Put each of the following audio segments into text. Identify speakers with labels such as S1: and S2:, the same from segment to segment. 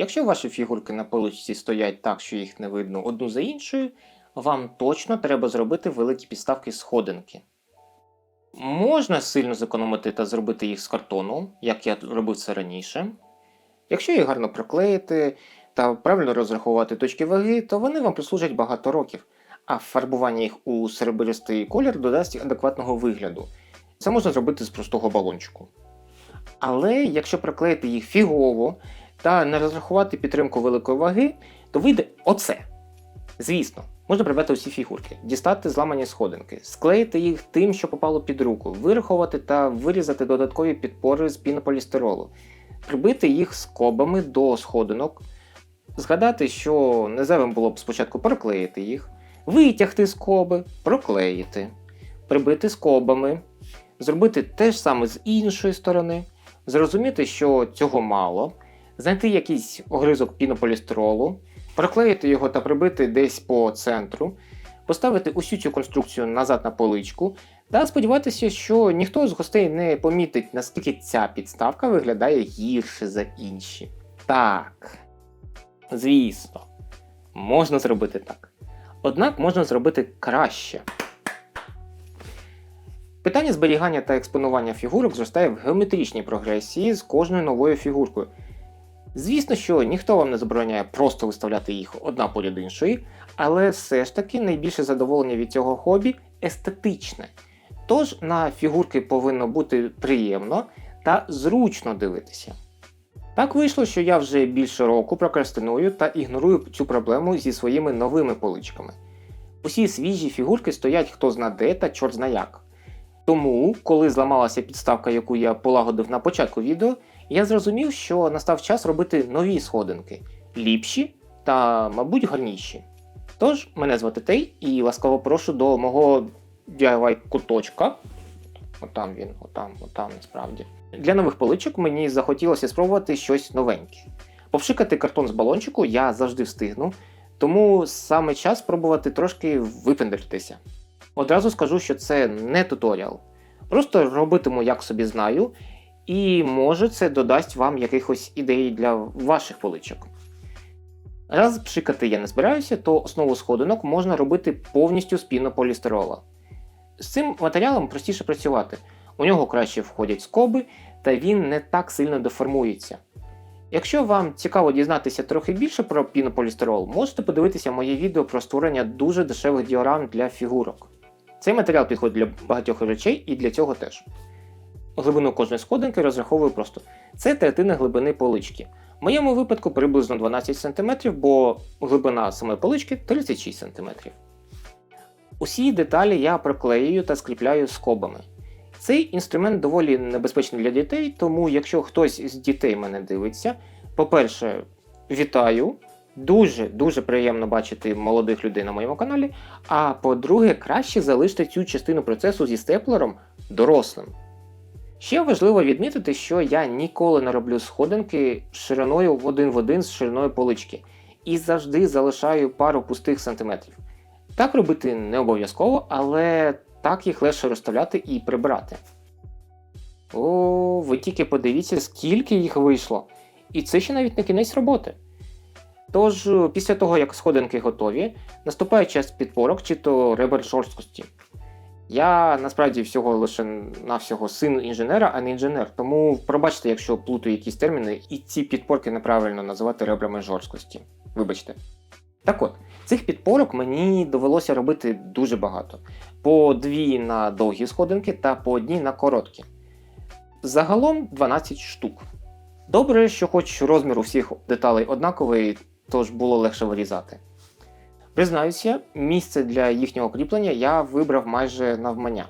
S1: Якщо ваші фігурки на поличці стоять так, що їх не видно одну за іншою, вам точно треба зробити великі підставки сходинки. Можна сильно зекономити та зробити їх з картону, як я робив це раніше. Якщо їх гарно приклеїти та правильно розрахувати точки ваги, то вони вам прослужать багато років, а фарбування їх у серебристий колір додасть адекватного вигляду. Це можна зробити з простого балончику. Але якщо приклеїти їх фігово та не розрахувати підтримку великої ваги, то вийде оце. Звісно, можна прибрати усі фігурки, дістати зламані сходинки, склеїти їх тим, що попало під руку, вирахувати та вирізати додаткові підпори з пінополістиролу, прибити їх скобами до сходинок, згадати, що незайвим було б спочатку проклеїти їх, витягти скоби, проклеїти, прибити скобами, зробити те ж саме з іншої сторони, зрозуміти, що цього мало, знайти якийсь огризок пінополістиролу, проклеїти його та прибити десь по центру, поставити усю цю конструкцію назад на поличку та сподіватися, що ніхто з гостей не помітить, наскільки ця підставка виглядає гірше за інші. Так, звісно, можна зробити так. Однак можна зробити краще. Питання зберігання та експонування фігурок зростає в геометричній прогресії з кожною новою фігуркою. Звісно, що ніхто вам не забороняє просто виставляти їх одна поряд іншої, але все ж таки найбільше задоволення від цього хобі естетичне. Тож на фігурки повинно бути приємно та зручно дивитися. Так вийшло, що я вже більше року прокрастиную та ігнорую цю проблему зі своїми новими поличками. Усі свіжі фігурки стоять хто зна де та чорт зна як. Тому, коли зламалася підставка, яку я полагодив на початку відео, я зрозумів, що настав час робити нові сходинки, ліпші та, мабуть, гарніші. Тож, мене звати Тей і ласкаво прошу до мого DIY куточка. Отам він, отам, отам насправді. Для нових поличок мені захотілося спробувати щось новеньке. Повшикати картон з балончику я завжди встигну, тому саме час спробувати трошки випендритися. Одразу скажу, що це не туторіал. Просто робитиму, як собі знаю, і може це додасть вам якихось ідей для ваших поличок. Раз пшикати я не збираюся, то основу сходинок можна робити повністю з пінополістирола. З цим матеріалом простіше працювати, у нього краще входять скоби, та він не так сильно деформується. Якщо вам цікаво дізнатися трохи більше про пінополістирол, можете подивитися моє відео про створення дуже дешевих діорам для фігурок. Цей матеріал підходить для багатьох речей і для цього теж. Глибину кожної сходинки розраховую просто. Це третина глибини полички. В моєму випадку приблизно 12 см, бо глибина самої полички 36 см. Усі деталі я проклеюю та скріпляю скобами. Цей інструмент доволі небезпечний для дітей, тому якщо хтось з дітей мене дивиться, по-перше, вітаю. Дуже-дуже приємно бачити молодих людей на моєму каналі. А по-друге, краще залиште цю частину процесу зі степлером дорослим. Ще важливо відмітити, що я ніколи не роблю сходинки шириною в один в один з шириною полички і завжди залишаю пару пустих сантиметрів. Так робити не обов'язково, але так їх легше розставляти і прибирати. О, ви тільки подивіться, скільки їх вийшло. І це ще навіть не кінець роботи. Тож, після того, як сходинки готові, наступає час підпорок чи то ребер жорсткості. Я насправді всього лише навсього син інженера, а не інженер, тому пробачте, якщо плутаю якісь терміни, і ці підпорки неправильно називати ребрами жорсткості. Вибачте. Так от, цих підпорок мені довелося робити дуже багато. По дві на довгі сходинки та по одній на короткі. Загалом 12 штук. Добре, що хоч розмір у всіх деталей однаковий, тож було легше вирізати. Признаюся, місце для їхнього кріплення я вибрав майже навмання.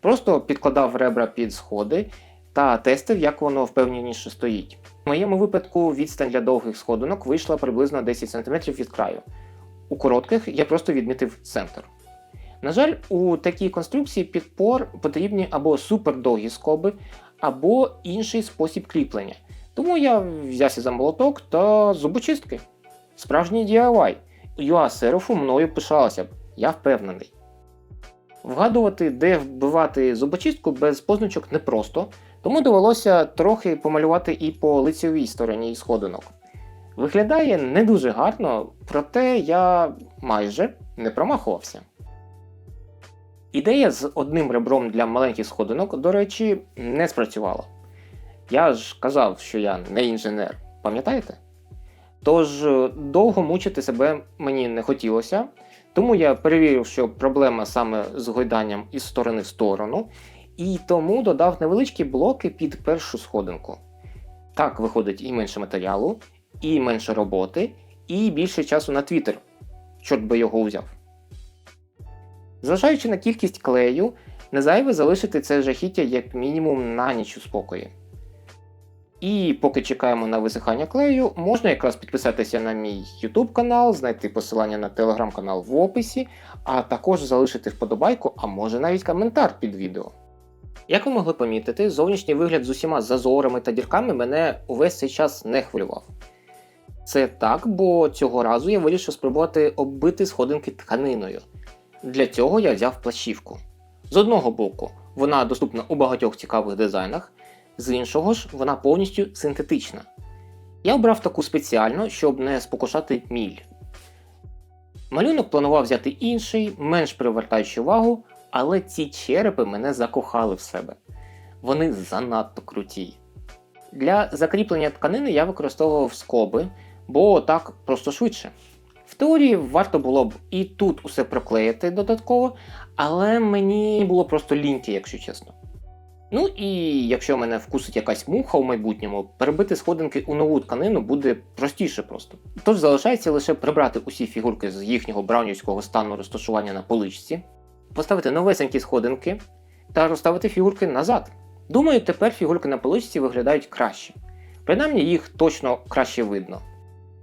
S1: Просто підкладав ребра під сходи та тестив, як воно впевненіше стоїть. В моєму випадку відстань для довгих сходинок вийшла приблизно 10 см від краю. У коротких я просто відмітив центр. На жаль, у такій конструкції підпор потрібні або супердовгі скоби, або інший спосіб кріплення. Тому я взявся за молоток та зубочистки. Справжній DIY. UA Серафу мною пишалася б, я впевнений. Вгадувати, де вбивати зубочистку без позначок непросто, тому довелося трохи помалювати і по лицевій стороні сходинок. Виглядає не дуже гарно, проте я майже не промахувався. Ідея з одним ребром для маленьких сходинок, до речі, не спрацювала. Я ж казав, що я не інженер, пам'ятаєте? Тож е, довго мучити себе мені не хотілося, тому я перевірив, що проблема саме з гойданням із сторони в сторону, і тому додав невеличкі блоки під першу сходинку. Так виходить і менше матеріалу, і менше роботи, і більше часу на Твіттер. Чорт би його взяв. Зважаючи на кількість клею, не зайве залишити це жахіття як мінімум на ніч у спокої. І поки чекаємо на висихання клею, можна якраз підписатися на мій YouTube канал, знайти посилання на телеграм канал в описі, а також залишити вподобайку, а може навіть коментар під відео. Як ви могли помітити, зовнішній вигляд з усіма зазорами та дірками мене увесь цей час не хвилював. Це так, бо цього разу я вирішив спробувати оббити сходинки тканиною. Для цього я взяв плащівку. З одного боку, вона доступна у багатьох цікавих дизайнах, з іншого ж, вона повністю синтетична. Я обрав таку спеціально, щоб не спокушати міль. Малюнок планував взяти інший, менш привертаючий увагу, але ці черепи мене закохали в себе. Вони занадто круті. Для закріплення тканини я використовував скоби, бо так просто швидше. В теорії варто було б і тут усе проклеїти додатково, але мені було просто ліньки, якщо чесно. Ну і якщо мене вкусить якась муха у майбутньому, перебити сходинки у нову тканину буде простіше просто. Тож залишається лише прибрати усі фігурки з їхнього браунівського стану розташування на поличці, поставити новесенькі сходинки та розставити фігурки назад. Думаю, тепер фігурки на поличці виглядають краще. Принаймні їх точно краще видно.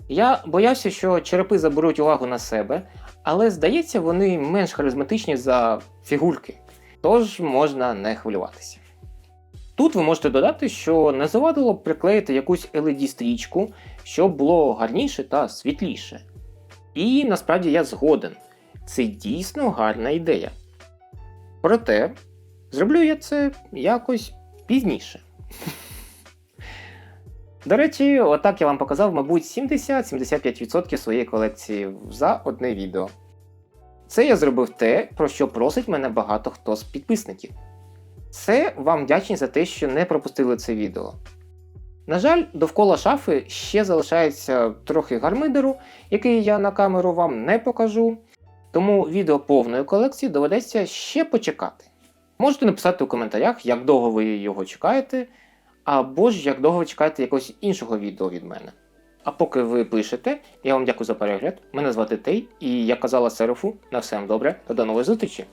S1: Я боявся, що черепи заберуть увагу на себе, але здається, вони менш харизматичні за фігурки, тож можна не хвилюватися. Тут ви можете додати, що не завадило б приклеїти якусь LED-стрічку, щоб було гарніше та світліше. І насправді я згоден. Це дійсно гарна ідея. Проте, зроблю я це якось пізніше. До речі, отак я вам показав, мабуть, 70-75% своєї колекції за одне відео. Це я зробив те, про що просить мене багато хто з підписників. Це вам вдячні за те, що не пропустили це відео. На жаль, довкола шафи ще залишається трохи гармидеру, який я на камеру вам не покажу. Тому відео повної колекції доведеться ще почекати. Можете написати у коментарях, як довго ви його чекаєте, або ж як довго ви чекаєте якогось іншого відео від мене. А поки ви пишете, я вам дякую за перегляд. Мене звати Тей, і як казала Серафу, на все вам добре та до нової зустрічі!